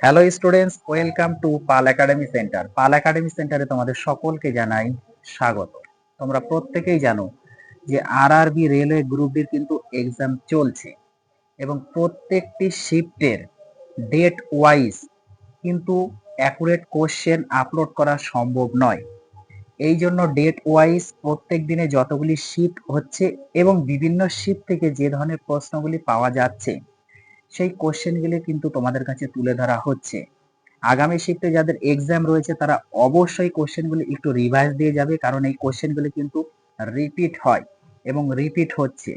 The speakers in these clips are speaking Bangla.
Hello students welcome to Pal academy centre Pal academy সেন্টারে তোমাদের সকলকে জানাই স্বাগত। তোমরা প্রত্যেকেই জানো যে আরআরবি রেলওয়ে গ্রুপ ডির কিন্তু এক্সাম চলছে এবং প্রত্যেকটি শিফটের ডেট ওয়াইজ কিন্তু অ্যাকুরেট কোশ্চেন আপলোড করা সম্ভব নয়। এই জন্য ডেট ওয়াইজ প্রত্যেক দিনে যতগুলি শিফট হচ্ছে এবং বিভিন্ন শিফট থেকে যে ধরনের প্রশ্নগুলি পাওয়া যাচ্ছে সেই কোশ্চেনগুলি কিন্তু তোমাদের কাছে তুলে ধরা হচ্ছে। আগামী শিফটে যাদের এক্সাম রয়েছে, তারা অবশ্যই কোশ্চেনগুলি একটু রিভাইজ দিয়ে যাবে, কারণ এই কোশ্চেনগুলি কিন্তু রিপিট হয় এবং রিপিট হচ্ছে।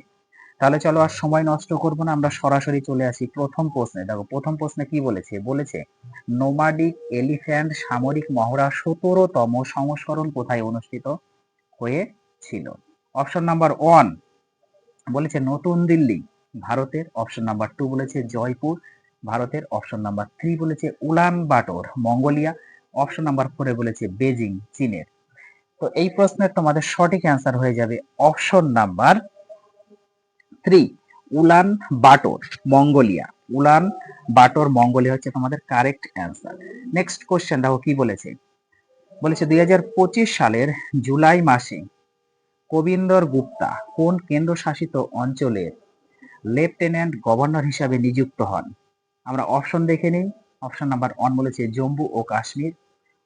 তাহলে চলো আর সময় নষ্ট করব না, আমরা সরাসরি চলে আসি প্রথম প্রশ্নে। দেখো, প্রথম প্রশ্নে কি বলেছে? বলেছে নোমাডিক এলিফ্যান্ট সামরিক মহড়া সতেরোতম সংস্করণ কোথায় অনুষ্ঠিত হয়েছিল? অপশন নাম্বার ওয়ান বলেছে, নতুন দিল্লি। ভারতের অপশন নাম্বার টু বলেছে জয়পুর, ভারতের অপশন নাম্বার থ্রি বলেছে উলান বাটোর, মঙ্গোলিয়া অপশন নাম্বার ফোরে বলেছে বেজিং, চীনের। তো এই প্রশ্নের তোমাদের সঠিক অ্যান্সার হয়ে যাবে অপশন নাম্বার থ্রি উলান বাটোর, মঙ্গোলিয়া। উলান বাটোর, মঙ্গোলিয়া হচ্ছে তোমাদের কারেক্ট অ্যান্সার নেক্সট কোশ্চেন দেখো কি বলেছে? বলেছে দুই হাজার পঁচিশ সালের জুলাই মাসে কবিন্দর গুপ্তা কোন কেন্দ্রশাসিত অঞ্চলের লেফটেন্যান্ট গভর্নর হিসাবে নিযুক্ত হন। আমরা অপশন দেখে নিই। অপশন নাম্বার ওয়ান বলেছে জম্মু ও কাশ্মীর।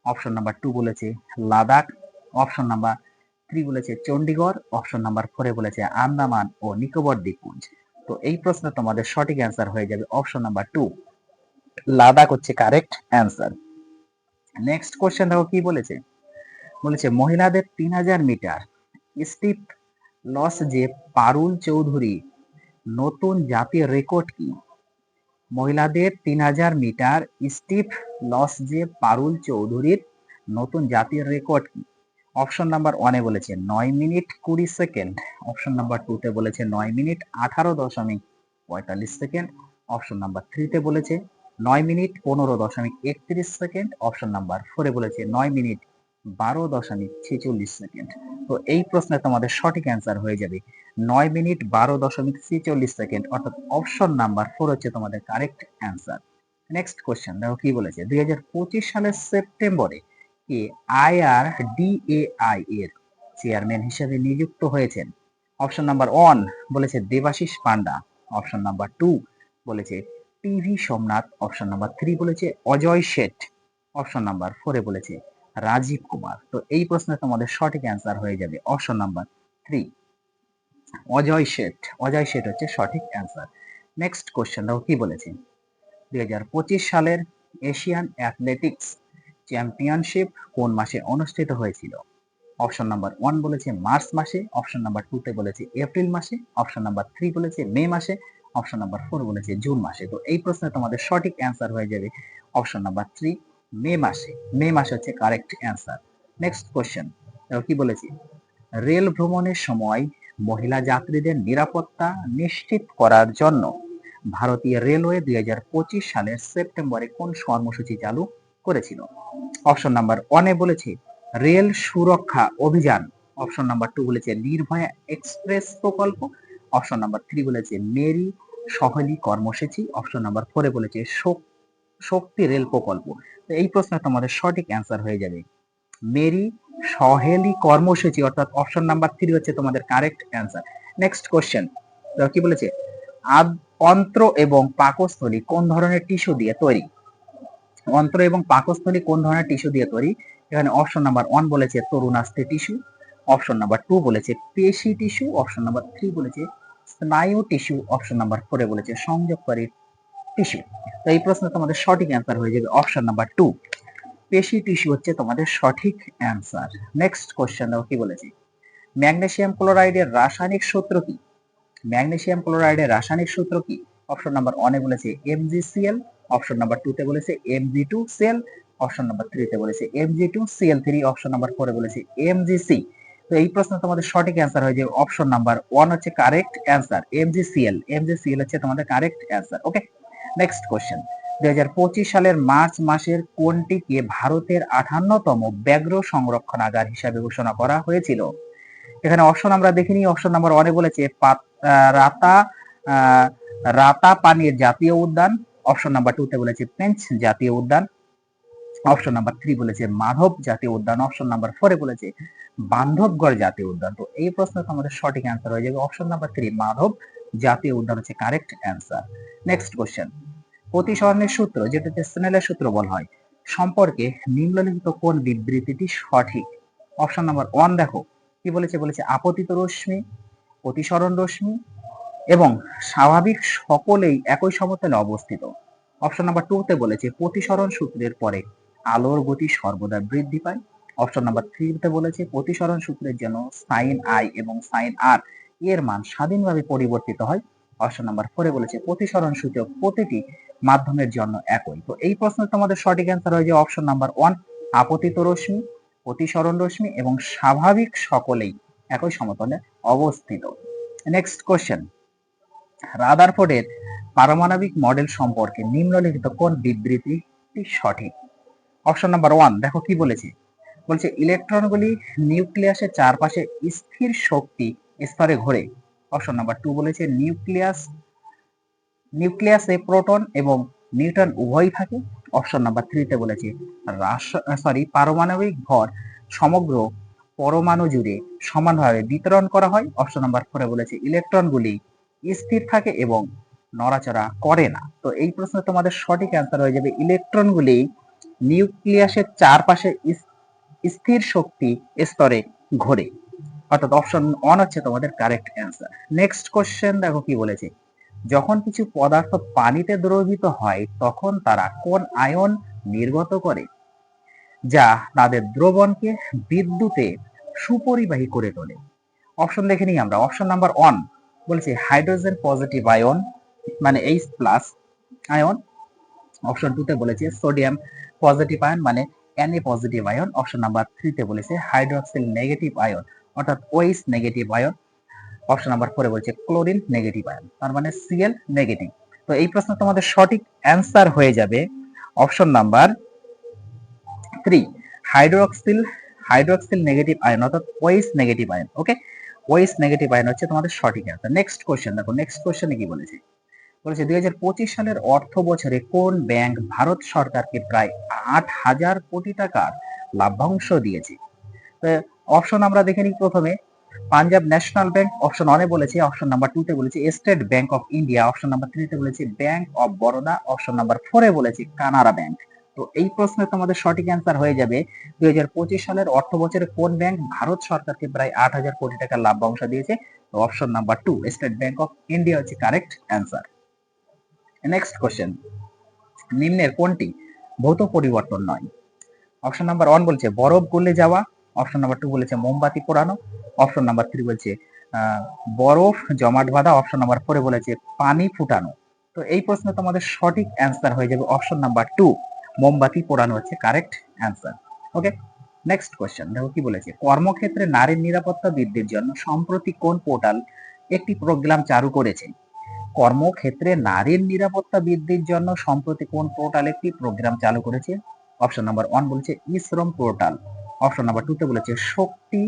অপশন নাম্বার টু বলেছে লাদাখ। অপশন নাম্বার থ্রি বলেছে চণ্ডীগড় অপশন নাম্বার ফোরে বলেছে আন্দামান ও নিকোবর দ্বীপপুঞ্জ। তো এই প্রশ্নে তোমাদের সঠিক অ্যান্সার হয়ে যাবে অপশন নাম্বার টু লাদাখ হচ্ছে কারেক্ট অ্যান্সার নেক্সট কোশ্চেন দেখো কি বলেছে? বলেছে মহিলাদের তিন হাজার মিটার স্টিপ লস যে পারুল চৌধুরী নতুন জাতীয় রেকর্ড কি? মহিলাদের তিন হাজার মিটার স্টিফ লস যে পারুল চৌধুরীর নতুন জাতীয় রেকর্ড কি? অপশন নাম্বার ওয়ানে বলেছে নয় মিনিট কুড়ি সেকেন্ড। অপশন নাম্বার টুতে বলেছে নয় মিনিট আঠারো দশমিক পঁয়তাল্লিশ সেকেন্ড। অপশন নাম্বার থ্রিতে বলেছে নয় মিনিট পনেরো দশমিক একত্রিশ সেকেন্ড। অপশন নাম্বার ফোরে বলেছে নয় মিনিট বারো দশমিক ছেচল্লিশ সেকেন্ড। তো এই প্রশ্নে তোমাদের সঠিক অ্যান্সার হয়ে যাবে নয় মিনিট বারো দশমিক ছেচল্লিশ সেকেন্ড, অর্থাৎ অপশন নাম্বার ফোর হচ্ছে তোমাদের কারেক্ট অ্যান্সার নেক্সট কোশ্চেন দেখো কি বলেছে? দুই হাজার পঁচিশ সালের সেপ্টেম্বরে কে আইআর ডিএআই এর চেয়ারম্যান হিসেবে নিযুক্ত হয়েছেন। অপশন নাম্বার ওয়ান বলেছে Debashis Panda. Option number two বলেছে TV Somnath. Option number three বলেছে অজয় শেঠ। অপশন নাম্বার ফোরে বলেছে রাজীব কুমার। তো এই প্রশ্নে তোমাদের সঠিক অ্যান্সার হয়ে যাবে option number three Ajay Seth. Ajay Seth হচ্ছে সঠিক অ্যান্সার নেক্সট কোশ্চেন দেখো কি বলেছে? দুই সালের এশিয়ান অ্যাথলেটিক্স চ্যাম্পিয়নশিপ কোন মাসে অনুষ্ঠিত হয়েছিল? অপশন নাম্বার ওয়ান বলেছে মার্চ মাসে অপশন নাম্বার টুতে বলেছে এপ্রিল মাসে অপশন নাম্বার থ্রি বলেছে মে মাসে অপশন নাম্বার ফোর বলেছে জুন মাসে। তো এই প্রশ্নে তোমাদের সঠিক অ্যান্সার হয়ে যাবে অপশন নাম্বার থ্রি মে মাসে মে মাসে হচ্ছে কারেক্ট অ্যান্সার নেক্সট কোশ্চেন কি বলেছি? রেল ভ্রমণের সময় মহিলা যাত্রীদের নিরাপত্তা নিশ্চিত করার জন্য ভারতীয় রেলওয়ে দুই সালের সেপ্টেম্বরে কোন কর্মসূচি চালু করেছিল? অপশন নাম্বার ওয়ানে বলেছে, রেল সুরক্ষা অভিযান। অপশন নাম্বার টু বলেছে, নির্ভয়া এক্সপ্রেস প্রকল্প। অপশন নাম্বার থ্রি বলেছে, মেরি সহলি কর্মসূচি। অপশন নাম্বার ফোরে বলেছে শক্তি রেল প্রকল্প। এই প্রশ্নে তোমাদের সঠিক অ্যান্সার হয়ে যাবে। মেরি সহেলি কর্মসূচি, অর্থাৎ অপশন নাম্বার থ্রি হচ্ছে তোমাদের কারেক্ট অ্যান্সার নেক্সট কোশ্চেন কি বলেছে? অন্ত্র এবং পাকস্থলী কোন ধরনের টিস্যু দিয়ে তৈরি? অন্ত্র এবং পাকস্থলী কোন ধরনের টিস্যু দিয়ে তৈরি? এখানে অপশন নাম্বার ওয়ান বলেছে তরুণাস্থি টিস্যু অপশন নাম্বার টু বলেছে পেশি টিস্যু অপশন নাম্বার থ্রি বলেছে স্নায়ু টিস্যু অপশন নাম্বার ফোরে বলেছে সংযোগকারী টিস্যু তো এই প্রশ্ন তোমাদের সঠিক অ্যান্সার হয়ে যাবে অপশন নাম্বার টু পেশি টিস্যু হচ্ছে তোমাদের সঠিক অ্যান্সার নেক্সট কোশ্চেন দেখো কি বলেছি? ম্যাগনেসিয়াম ক্লোরাইডের রাসায়নিক সূত্র কি? ম্যাগনেসিয়াম ক্লোরাইডের রাসায়নিক সূত্র কি? অপশন নাম্বার ওয়ানে বলেছে এমজিসিএল অপশন নাম্বার টু তে বলেছে MG two cell option number three তে বলেছে MG two CL three option number ফোরে বলেছে এমজিসি তো এই প্রশ্ন তোমাদের সঠিক অ্যান্সার হয়ে যাবে অপশন নাম্বার ওয়ান হচ্ছে কারেক্ট অ্যান্সার এমজিসিএল এমজিসিএল হচ্ছে তোমাদের correct answer okay next question দুই সালের মার্চ মাসের কোনটিকে ভারতের আঠান্নতম ব্যাঘ্র সংরক্ষণাগার হিসাবে ঘোষণা করা হয়েছিল? এখানে অপশন আমরা দেখিনি অপশন নাম্বার ওয়ানে বলেছে রাতা রাতা পানির জাতীয় উদ্যান। অপশন নাম্বার টু তে বলেছে পেঞ্চ জাতীয় উদ্যান। অপশন নাম্বার থ্রি বলেছে মাধব জাতীয় উদ্যান। অপশন নাম্বার ফোরে বলেছে বান্ধবগড় জাতীয় উদ্যান। তো এই প্রশ্নটা আমাদের সঠিক অ্যান্সার হয়ে যাবে। অপশন নাম্বার থ্রি মাধব জাতীয় উদ্যান হচ্ছে কারেক্ট অ্যান্সার নেক্সট কোশ্চেন প্রতিসরণের সূত্র যেটাতে স্নেলের সূত্র বলা হয়, সম্পর্কে নিম্নলিখিত কোন বিবৃতিটি সঠিক? অপশন নাম্বার ওয়ান দেখো, কি বলেছে? বলেছে আপতিত রশ্মি, প্রতিসরণ রশ্মি এবং স্বাভাবিক সকলেই একই সমতলে অবস্থিত। অপশন নাম্বার টু তে বলেছে প্রতিসরণ সূত্রের পরে আলোর গতি সর্বদা বৃদ্ধি পায়। অপশন নাম্বার থ্রিতে বলেছে প্রতিসরণ সূত্রের জন্য সাইন আই এবং সাইন আর এর মান স্বাধীনভাবে পরিবর্তিত হয়। অপশন নাম্বার ফোরে বলেছে প্রতিসরণ সূচক প্রতিটি মাধ্যমের জন্য একই। তো এই প্রশ্নের তোমাদের সঠিক অ্যান্সার হয়ে যায় অপশন নাম্বার ওয়ান আপতিত রশ্মি প্রতিসরণ রশ্মি এবং স্বাভাবিক সকলেই একই সমতলে অবস্থিত। নেক্সট কোশ্চেন রাদারফোর্ডের পারমাণবিক মডেল সম্পর্কে নিম্নলিখিত কোন বিবৃতিটি সঠিক? অপশন নাম্বার ওয়ান দেখো কি বলেছে। বলছে, ইলেকট্রনগুলি নিউক্লিয়াসের চারপাশে স্থির শক্তি স্তরে ঘোরে। অপশন নাম্বার টু বলেছে, নিউক্লিয়াস নিউক্লিয়াসে প্রোটন এবং নিউট্রন উভয়ই থাকে। অপশন নাম্বার থ্রিতে বলেছে সরি পারমাণবিক ভর সমগ্র পরমাণু জুড়ে সমানভাবে বিতরণ করা হয়। অপশন নাম্বার ফোরে বলেছে, ইলেকট্রনগুলি স্থির থাকে এবং নড়াচড়া করে না। তো এই প্রশ্নে তোমাদের সঠিক অ্যান্সার হয়ে যাবে, ইলেকট্রনগুলি নিউক্লিয়াসের চারপাশে স্থির শক্তি স্তরে ঘোরে। অর্থাৎ অপশন ওয়ান হচ্ছে তোমাদের কারেক্ট অ্যান্সার নেক্সট কোশ্চেন দেখো কি বলেছে যখন কিছু পদার্থ পানিতে দ্রবীভূত হয়, তখন তারা কোন আয়ন নির্গত করে? যা তাদের দ্রবণকে বিদ্যুতে সুপরিবাহী করে তোলে। অপশন দেখে নিই আমরা। অপশন নাম্বার ওয়ান বলছে হাইড্রোজেন পজিটিভ আয়ন মানে এইচ প্লাস আয়ন অপশন টুতে বলেছে সোডিয়াম পজিটিভ আয়ন মানে NA positive ion option number থ্রিতে বলেছে হাইড্রোক্সিল নেগেটিভ আয়ন অর্থাৎ ওইস নেগেটিভ আয়ন অপশন নাম্বার ফোরে বলছে ক্লোরিন নেগেটিভ আয়ন তার মানে সিএল নেগেটিভ তো এই প্রশ্ন তোমাদের সঠিক অ্যান্সার হয়ে যাবে option number three hydroxyl hydroxyl negative ion অর্থাৎ ওইস নেগেটিভ আয়ন ওকে ওইস নেগেটিভ আয়ন হচ্ছে তোমাদের সঠিক অ্যান্সার নেক্সট কোশ্চেন দেখো নেক্সট কোশ্চেনে কি বলেছে? বলেছে দুই হাজার পঁচিশ সালের অর্থ বছরে কোন ব্যাংক ভারত সরকারকে প্রায় আট হাজার কোটি টাকার লাভ্যাংশ দিয়েছে? অপশন আমরা দেখে নিই প্রথমে। পাঞ্জাব ন্যাশনাল ব্যাংক অপশন ওয়ানে বলেছে, অপশন নাম্বার টু তে বলেছে, state bank of India, option number three তে বলেছে, bank of Baroda, option number ফোরে বলেছে, কানাড়া ব্যাংক। তো এই প্রশ্নে তোমাদের সঠিক অ্যান্সার হয়ে যাবে, দুই সালের অর্থ বছরে কোন ব্যাংক ভারত সরকারকে প্রায় আট হাজার কোটি টাকার লাভ্যাংশ দিয়েছে? Option number two state bank of India হচ্ছে কারেক্ট অ্যান্সার নেক্সট কোশ্চেন নিম্নের কোনটি? ভৌত পরিবর্তন নয়। অপশন নাম্বার ওয়ান বলছে, বরফ গলে যাওয়া অপশন নাম্বার টু বলেছে মোমবাতি পোড়ানো। অপশন নাম্বার থ্রি বলছে বরফ, জমাট বাঁধা। অপশন নাম্বার ফোরে বলেছে পানি ফুটানো। তো এই প্রশ্নে তোমাদের সঠিক অ্যান্সার হয়ে যাবে অপশন নাম্বার টু মোমবাতি পোড়ানো হচ্ছে correct answer okay next question দেখো কি বলেছে? কর্মক্ষেত্রে নারীর নিরাপত্তা বৃদ্ধির জন্য সম্প্রতি কোন পোর্টাল একটি প্রোগ্রাম চালু করেছে? কর্মক্ষেত্রে নারীর নিরাপত্তা বৃদ্ধির জন্য সম্প্রতি কোন পোর্টাল একটি প্রোগ্রাম চালু করেছে? অপশন নাম্বার ওয়ান বলছে ই শ্রম পোর্টাল। অপশন নাম্বার টুতে বলেছে শক্তি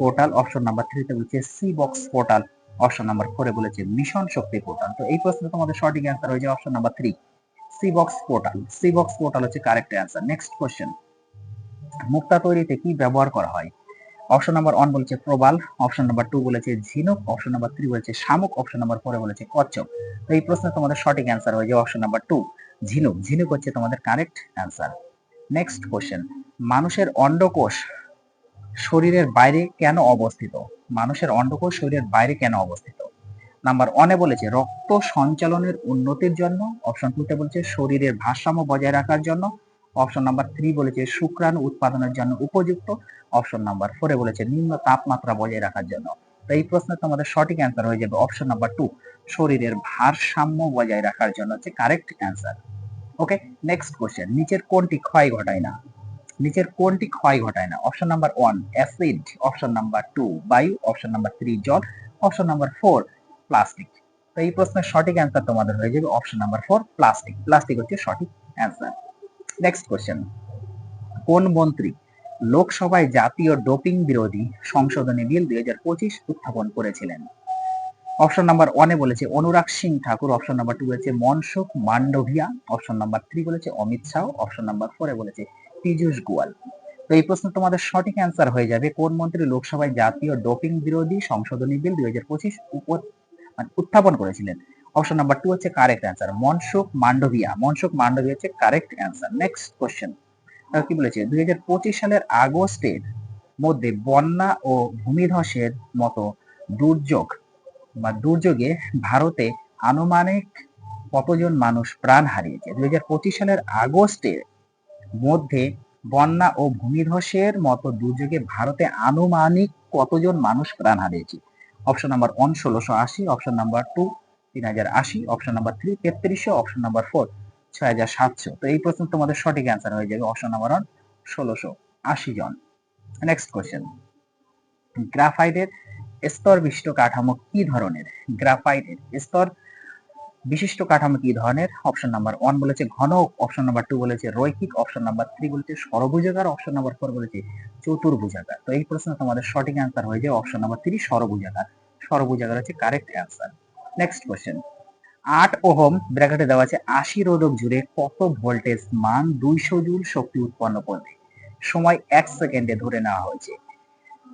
পোর্টাল অপশন নাম্বার থ্রিতে বলেছে C box portal option number ফোরে বলেছে মিশন শক্তি পোর্টাল তো এই প্রশ্নে তোমাদের সঠিক অ্যান্সার হয়েছে option number three C box portal C box portal হচ্ছে কারেক্ট অ্যান্সার নেক্সট কোশ্চেন মুক্তা তৈরিতে কি ব্যবহার করা হয়? অপশন নাম্বার ওয়ান বলেছে প্রবাল অপশন নাম্বার টু বলেছে ঝিনুক অপশন নাম্বার থ্রি বলেছে শামুক অপশন নাম্বার ফোরে বলেছে কচ্ছপ। তো এই প্রশ্নে তোমাদের সঠিক অ্যান্সার হয়ে যায় অপশন নাম্বার টু ঝিনুক। ঝিনুক হচ্ছে তোমাদের কারেক্ট অ্যান্সার নেক্সট কোশ্চেন মানুষের অন্ডকোষ শরীরের বাইরে কেন অবস্থিত? মানুষের অন্ডকোষ শরীরের বাইরে কেন অবস্থিত? নাম্বার ওয়ানে বলেছে, রক্ত সঞ্চালনের উন্নতির জন্য। অপশন টুতে বলছে, শরীরের ভারসাম্য বজায় রাখার জন্য। অপশন নাম্বার থ্রি বলেছে, শুক্রাণু উৎপাদনের জন্য উপযুক্ত। অপশন নাম্বার ফোরে বলেছে, নিম্ন তাপমাত্রা বজায় রাখার জন্য। তো এই প্রশ্নে তোমাদের সঠিক অ্যান্সার হয়ে যাবে অপশন নাম্বার টু শরীরের ভারসাম্য বজায় রাখার জন্য হচ্ছে correct answer okay next question নিচের কোনটি ক্ষয় ঘটায় না? নিচের কোনটি ক্ষয় ঘটায় না? Option number one acid option number two বায়ু. অপশন নাম্বার থ্রি জল. অপশন নাম্বার ফোর প্লাস্টিক তো এই প্রশ্নের সঠিক অ্যান্সার তোমাদের হয়ে যাবে option number four plastic plastic হচ্ছে সঠিক অ্যান্সার নেক্সট কোশ্চেন কোন মন্ত্রী লোকসভায় জাতীয় ডোপিং বিরোধী সংশোধনী বিল দুই হাজার পঁচিশ উত্থাপন করেছিলেন? অপশন নাম্বার ওয়ানে বলেছে, Anurag Singh Thakur. Option number two বলেছে, Mansukh Mandaviya. Option number three বলেছে, অমিত শাহ। অপশন নাম্বার ফোরে বলেছে, পীযূষ গোয়াল। তো এই প্রশ্ন তোমাদের সঠিক অ্যান্সার হয়ে যাবে। কোন মন্ত্রী লোকসভায় জাতীয় ডোপিং বিরোধী সংশোধনী বিল দুই হাজার পঁচিশ মানে উত্থাপন করেছিলেন? অপশন নাম্বার টু হচ্ছে কারেক্ট অ্যান্সার মনসুখ মান্ডভিয়া। মনসুখ মান্ডভিয়া হচ্ছে কারেক্ট অ্যান্সার নেক্সট কোশ্চেন কি বলেছে, দুই হাজার পঁচিশ সালের আগস্টের মধ্যে বন্যা ও ভূমিধসের মতো দুর্যোগ বা দুর্যোগে ভারতে আনুমানিক কতজন মানুষ প্রাণ হারিয়েছে? দুই হাজার পঁচিশ সালের আগস্টের মধ্যে বন্যা ও ভূমিধসের মতো দুর্যোগে ভারতে আনুমানিক কতজন মানুষ প্রাণ হারিয়েছে? অপশন নাম্বার ওয়ান ষোলোশো আশি, অপশন নাম্বার টু তিন হাজার আশি, অপশন নাম্বার থ্রি তেত্রিশশো, অপশন নাম্বার ফোর ছয় হাজার সাতশো। তো এই প্রশ্ন তোমাদের সঠিক অ্যান্সার হয়ে যাবে অপশন নাম্বার ওয়ান ষোলোশো আশি জন। নেক্সট কোয়েশ্চেন গ্রাফাইটের স্তর বিশিষ্ট কাঠামো কি ধরনের? গ্রাফাইটের স্তর বিশিষ্ট কাঠামো কি ধরনের? অপশন নাম্বার ওয়ান বলেছে ঘন, অপশন নাম্বার টু বলেছে রৈখিক, অপশন নাম্বার থ্রি বলেছে সরভুজাকার, অপশন নাম্বার ফোর বলেছে চতুর্ভুজাকার। তো এই প্রশ্ন তোমাদের সঠিক অ্যান্সার হয়ে যায় অপশন নাম্বার থ্রি সরভুজাকার। সরভুজাকার হচ্ছে কারেক্ট অ্যান্সার নেক্সট কোয়েশ্চেন আট ওহম ব্র্যাকেটে দেওয়া আছে আশি রোধক জুড়ে কত ভোল্টেজ মান দুইশো জুল শক্তি উৎপন্ন করবে? সময় এক সেকেন্ডে ধরে নেওয়া হয়েছে।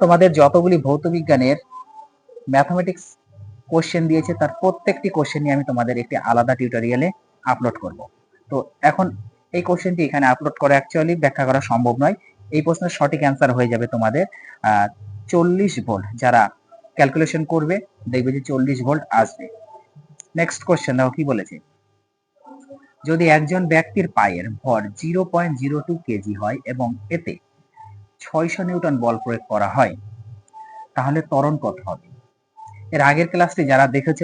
তোমাদের যতগুলি ভৌত বিজ্ঞানের ম্যাথমেটিক্স কোশ্চেন দিয়েছে, তার প্রত্যেকটি কোশ্চেন নিয়ে আমি তোমাদের একটি আলাদা টিউটোরিয়ালে আপলোড করব। তো এখন এই কোশ্চেনটি এখানে আপলোড করা অ্যাকচুয়ালি ব্যাখ্যা করা সম্ভব নয়। এই প্রশ্নের সঠিক অ্যান্সার হয়ে যাবে তোমাদের চল্লিশ ভোল্ট যারা ক্যালকুলেশন করবে, দেখবে যে চল্লিশ ভোল্ট আসবে। নেক্সট কোশ্চেন দেখো কি বলেছে? যদি একজন ব্যক্তির পায়ের ভর zero point zero two KG হয় এবং এতে ছয়শো নিউটন বল প্রয়োগ করা হয়। তাহলে ত্বরণ কত হবে? এর আগের ক্লাসটি যারা দেখেছ,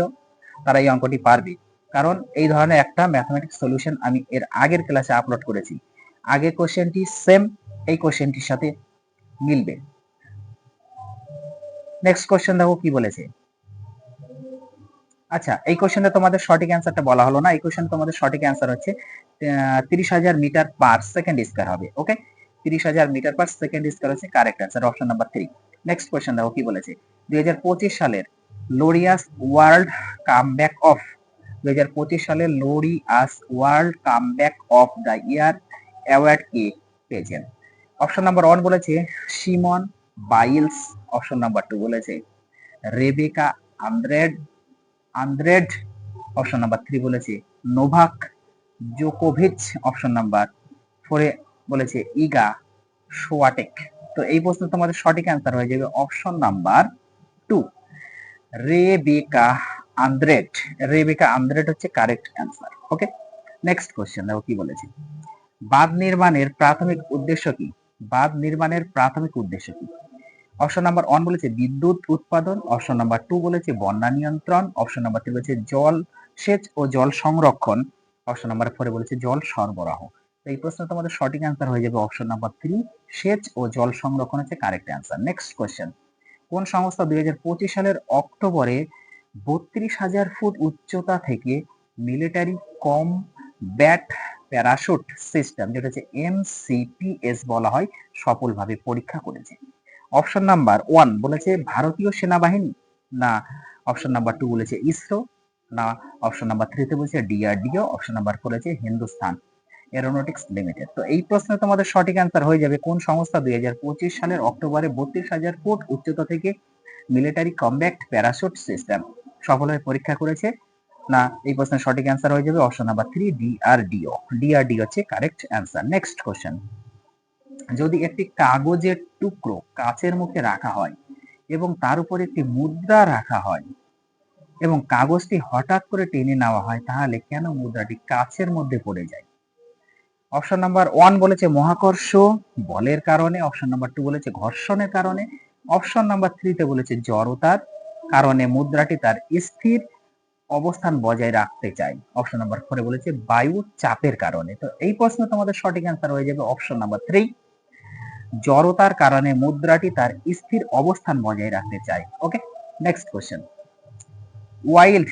তারা এই অঙ্কটি পারবে। কারণ এই ধরনের একটা ম্যাথমেটিক্স সলিউশন আমি এর আগের ক্লাসে আপলোড করেছি। আগের কোশ্চেনটি সেম এই কোশ্চেনটির সাথে মিলবে। নেক্সট কোশ্চেন দেখো কি বলেছে? আচ্ছা এই কোশ্চেনে তোমাদের সঠিক অ্যান্সারটা বলা হলো না। এই কোশ্চেন তোমাদের সঠিক অ্যান্সার হচ্ছে তিরিশ হাজার মিটার পার সেকেন্ড স্কোয়ার হবে ওকে তিরিশ হাজার মিটার পার সেকেন্ড স্কোয়ার হচ্ছে correct answer option number three next question দেখো কি বলেছে। দুই হাজার পঁচিশ সালের লোরিয়াস ওয়ার্ল্ড কামব্যাক অফ দুই হাজার পঁচিশ সালে Laureus world comeback of the year award কে পেয়েছেন? অপশন নাম্বার ওয়ান বলেছে Simone Biles option number two বলেছে Rebeca Andrade Andrade option number three বলেছে নোভাক জোকোভিচ অপশন নাম্বার ফোরে বলেছে, ইগা, সোয়াটেক। তো এই প্রশ্ন তোমাদের সঠিক অ্যান্সার হয়ে যাবে option number two Rebeca Andrade. Rebeca Andrade হচ্ছে correct answer okay next question দেখো কি বলেছে। বাঁধ নির্মাণের প্রাথমিক উদ্দেশ্য কি? বাঁধ নির্মাণের প্রাথমিক উদ্দেশ্য কি? অপশন নাম্বার ওয়ান বলেছে বিদ্যুৎ উৎপাদন। অপশন নাম্বার টু বলেছে বন্যা নিয়ন্ত্রণ। অপশন নাম্বার থ্রি বলেছে জল সেচ ও জল সংরক্ষণ। অপশন নাম্বার ফোরে বলেছে জল সরবরাহ। এই প্রশ্ন তোমাদের সঠিক অ্যান্সার হয়ে যাবে অপশন নাম্বার থ্রি সেচ ও জল সংরক্ষণ হচ্ছে কারেক্ট অ্যান্সার নেক্সট কোয়েশ্চেন কোন সংস্থা দুই হাজার পঁচিশ সালের অক্টোবরে বত্রিশ হাজার ফুট উচ্চতা থেকে military combat parachute system যেটা হচ্ছে এমসিপিএস বলা হয়, সফলভাবে পরীক্ষা করেছে। অপশন নাম্বার ওয়ান বলেছে ভারতীয় সেনাবাহিনী না অপশন নাম্বার টু বলেছে ইসরো না অপশন নাম্বার থ্রিতে বলেছে ডিআরডিও অপশন নাম্বার ফোর আছে হিন্দুস্তান। এরোনটিক্স লিমিটেড তো এই প্রশ্নে তোমাদের সঠিক অ্যান্সার হয়ে যাবে কোন সংস্থা দুই হাজার পঁচিশ সালের অক্টোবরে বত্রিশ হাজার ফুট উচ্চতা থেকে মিলিটারি কম্ব্যাক্ট প্যারাশুট সিস্টেম সফলভাবে পরীক্ষা করেছে? না, এই প্রশ্নের সঠিক অ্যান্সার হয়ে যাবে option number three DRDO DRDO হচ্ছে কারেক্ট অ্যান্সার নেক্সট কোশ্চেন যদি একটি কাগজের টুকরো কাচের মুখে রাখা হয় এবং তার উপর একটি মুদ্রা রাখা হয় এবং কাগজটি হঠাৎ করে টেনে নেওয়া হয়, তাহলে কেন মুদ্রাটি কাচের মধ্যে পড়ে যায়? অপশন নাম্বার ওয়ান বলেছে মহাকর্ষ বলের কারণে অপশন নাম্বার টু বলেছে ঘর্ষণের কারণে অপশন নাম্বার থ্রিতে বলেছে জড়তার কারণে মুদ্রাটি তার স্থির অবস্থান বজায় রাখতে চাই অপশন নাম্বার ফোরে বলেছে বায়ু চাপের কারণে। তো এই প্রশ্ন তোমাদের সঠিক অ্যান্সার হয়ে যাবে অপশন নাম্বার থ্রি জড়তার কারণে মুদ্রাটি তার স্থির অবস্থান বজায় রাখতে চায়। Okay next question wild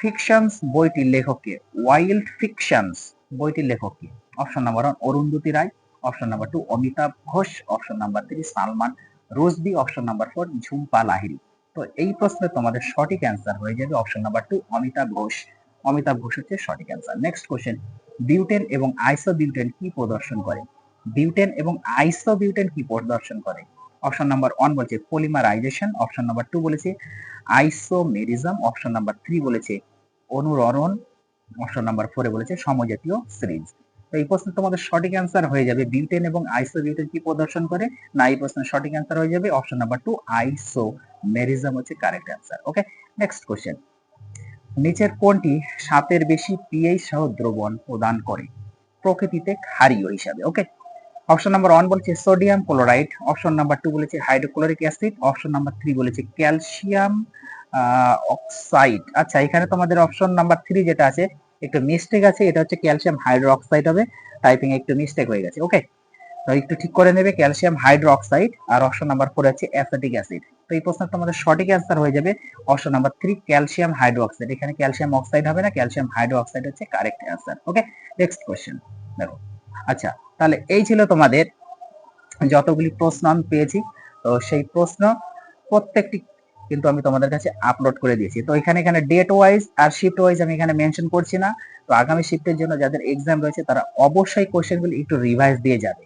fictions বইটির লেখককে ওয়াইল্ড ফিকশনস বইটির লেখক কি? Option number one Arundhati Roy. Option number two Amitav Ghosh. Option number three Salman Rushdie option number four Jhumpa Lahiri তো এই প্রশ্নে তোমাদের সঠিক অ্যান্সার হয়ে যাবে option number two Amitav Ghosh. Amitav Ghosh হচ্ছে সঠিক অ্যান্সার নেক্সট কোশ্চেন বিউটেন এবং আইসো বিউটেন কি প্রদর্শন করে? বিউটেন এবং আইসো বিউটেন কি প্রদর্শন করে? অপশন নাম্বার ওয়ান বলছে পলিমারাইজেশন অপশন নাম্বার টু বলেছে আইসোমেরিজম অপশন নাম্বার থ্রি বলেছে অনুরণন। অপশন নাম্বার ফোরে বলেছে, সমজাতীয় সিরিজ। তো এই প্রশ্ন তোমাদের সঠিক অ্যান্সার হয়ে যাবে বিউটেন এবং আইসো বিউটেন কি প্রদর্শন করে? না, এই প্রশ্নের সঠিক অ্যান্সার হয়ে যাবে option number two isomerism হচ্ছে correct answer okay next question নিচের কোনটি সাতের বেশি পিএইচ সহ দ্রবণ প্রদান করে? প্রকৃতিতে ক্ষারীয় হিসাবে ওকে অপশন নাম্বার ওয়ান বলেছে sodium chloride option number two বলেছে hydrochloric acid option number three বলেছে ক্যালসিয়াম অক্সাইড আচ্ছা এখানে তোমাদের অপশন নাম্বার থ্রি যেটা আছে, একটু মিস্টেক আছে, এটা হচ্ছে ক্যালসিয়াম হাইড্রো অক্সাইড হবে। টাইপিং একটু মিস্টেক হয়ে গেছে ওকে তো একটু ঠিক করে নেবে ক্যালসিয়াম হাইড্রো অক্সাইড আর অপশন নাম্বার ফোর হচ্ছে অ্যাসিটিক অ্যাসিড তো এই প্রশ্নের তোমাদের সঠিক অ্যান্সার হয়ে যাবে option number three calcium hydroxide এখানে ক্যালসিয়াম অক্সাইড হবে না ক্যালসিয়াম হাইড্রো অক্সাইড হচ্ছে correct answer okay next question দেখো। আচ্ছা তাহলে এই ছিল তোমাদের যতগুলি প্রশ্ন আমি পেয়েছি। তো সেই প্রশ্ন প্রত্যেকটি কিন্তু আমি তোমাদের কাছে আপলোড করে দিয়েছি। তো এখানে এখানে ডেট ওয়াইজ আর শিফট ওয়াইজ আমি এখানে মেনশন করছি না। তো আগামী শিফটের জন্য যাদের এক্সাম রয়েছে, তারা অবশ্যই কোশ্চেনগুলি একটু রিভাইজ দিয়ে যাবে।